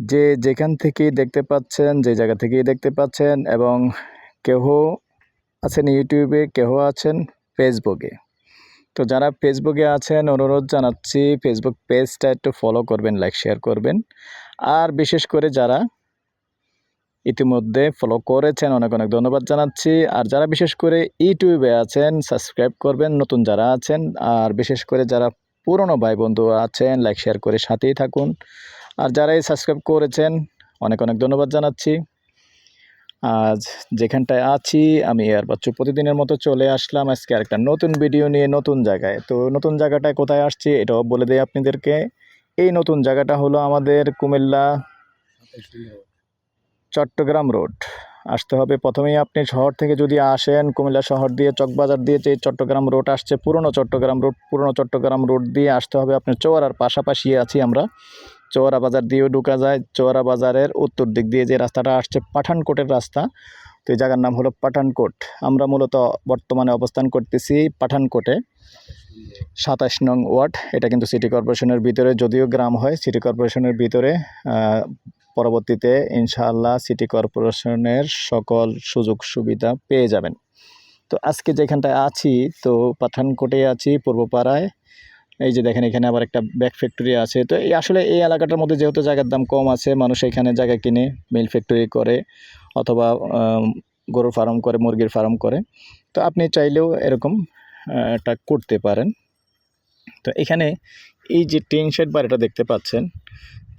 যে যেখান থেকেই দেখতে পাচ্ছেন, যে জায়গা থেকেই দেখতে পাচ্ছেন এবং কেহ আছেন ইউটিউবে কেহ আছেন ফেসবুকে তো যারা ফেসবুকে আছেন, অনুরোধ জানাচ্ছি ফেসবুক পেজটা একটু ফলো করবেন লাইক শেয়ার করবেন। আর বিশেষ করে যারা ইতিমধ্যে ফলো করেছেন, অনেক অনেক ধন্যবাদ জানাচ্ছি। আর যারা বিশেষ করে ইউটিউবে আছেন সাবস্ক্রাইব করবেন, নতুন যারা আছেন, আর বিশেষ করে যারা পুরনো ভাই বন্ধু আছেন লাইক শেয়ার করে সাথেই থাকুন। আর যারা এই সাবস্ক্রাইব করেছেন, অনেক অনেক ধন্যবাদ জানাচ্ছি। আজ যেখানটায় আছি, আমি এয়ার বাচ্চু প্রতিদিনের মতো চলে আসলাম। আজকে আরেকটা নতুন ভিডিও নিয়ে নতুন জায়গায়। তো নতুন জায়গাটায় কোথায় আসছি, এটাও বলে দেয় আপনাদেরকে। এই নতুন জায়গাটা হলো আমাদের কুমিল্লা চট্টগ্রাম রোড। আসতে হবে প্রথমেই আপনি শহর থেকে যদি আসেন, কুমিল্লা শহর দিয়ে, চকবাজার দিয়ে, যে চট্টগ্রাম রোড আসছে, পুরনো চট্টগ্রাম রোড, পুরনো চট্টগ্রাম রোড দিয়ে আসতে হবে। আপনার চৌয়ারার পাশাপাশি আছি আমরা। চৌয়ারা বাজার দিয়েও ঢুকা যায়। চৌয়ারা বাজারের উত্তর দিক দিয়ে যে রাস্তাটা আসছে পাঠানকোটের রাস্তা, তো এই জায়গার নাম হলো পাঠানকোট। আমরা মূলত বর্তমানে অবস্থান করতেছি পাঠানকোটে, সাতাশ নং ওয়ার্ড। এটা কিন্তু সিটি কর্পোরেশনের ভিতরে, যদিও গ্রাম হয়, সিটি কর্পোরেশনের ভিতরে পরবর্তীতে ইনশাআল্লাহ সিটি কর্পোরেশনের সকল সুযোগ সুবিধা পেয়ে যাবেন। তো আজকে যেখানটায় আছি, তো পাঠানকোটে আছি, পূর্বপাড়ায়। এই যে দেখেন, এখানে আবার একটা ব্যাগ ফ্যাক্টরি আছে। তো এই আসলে এই এলাকাটার মধ্যে যেহেতু জায়গার দাম কম আছে, মানুষ এখানে জায়গা কিনে মিল ফ্যাক্টরি করে অথবা গরুর ফার্ম করে, মুরগির ফার্ম করে। তো আপনি চাইলেও এরকম একটা করতে পারেন। তো এখানে এই যে টিন শেড বাড়িটা দেখতে পাচ্ছেন,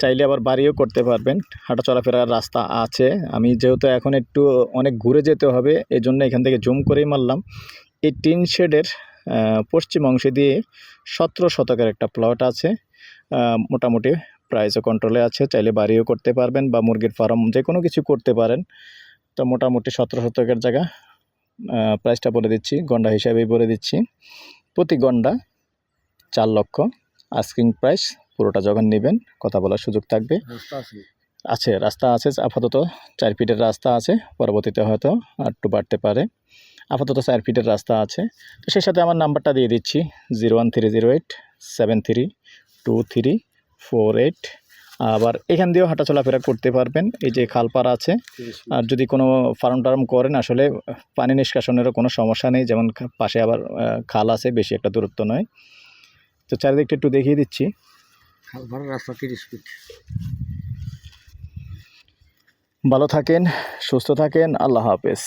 চাইলে আবার বাড়িও করতে পারবেন। হাঁটা চলাফেরার রাস্তা আছে। আমি যেহেতু এখন একটু অনেক ঘুরে যেতে হবে এই জন্য এখান থেকে জুম করেই মারলাম। এই টিন শেডের পশ্চিম অংশে দিয়ে সতেরো শতকের একটা প্লট আছে। মোটামুটি প্রাইসও কন্ট্রোলে আছে। চাইলে বাড়িও করতে পারবেন বা মুরগির ফার্ম যে কোনো কিছু করতে পারেন। তো মোটামুটি সতেরো শতকের জায়গা প্রাইসটা বলে দিচ্ছি গন্ডা হিসাবেই বলে দিচ্ছি। প্রতি গন্ডা চার লক্ষ। আস্কিং প্রাইস পুরোটা যখন নেবেন কথা বলার সুযোগ থাকবে। আছে। রাস্তা আছে আপাতত চার ফিটের রাস্তা আছে। পরবর্তীতে হয়তো আর একটু বাড়তে পারে। আপাতত চার ফিটের রাস্তা আছে। তো সেই সাথে আমার নাম্বারটা দিয়ে দিচ্ছি zero one three zero eight seven three two three four eight. আবার এখান দিয়েও হাঁটা চলাফেরা করতে পারবেন এই যে খালপাড় আছে। আর যদি কোনো ফার্ম টার্ম করেন আসলে পানি নিষ্কাশনেরও কোনো সমস্যা নেই যেমন পাশে আবার খাল আছে বেশি একটা দূরত্ব নয়। তো চারিদিকটা একটু দেখিয়ে দিচ্ছি। খালপাড়ের রাস্তা তিরিশ ফিট। ভালো থাকেন সুস্থ থাকেন আল্লাহ হাফেজ।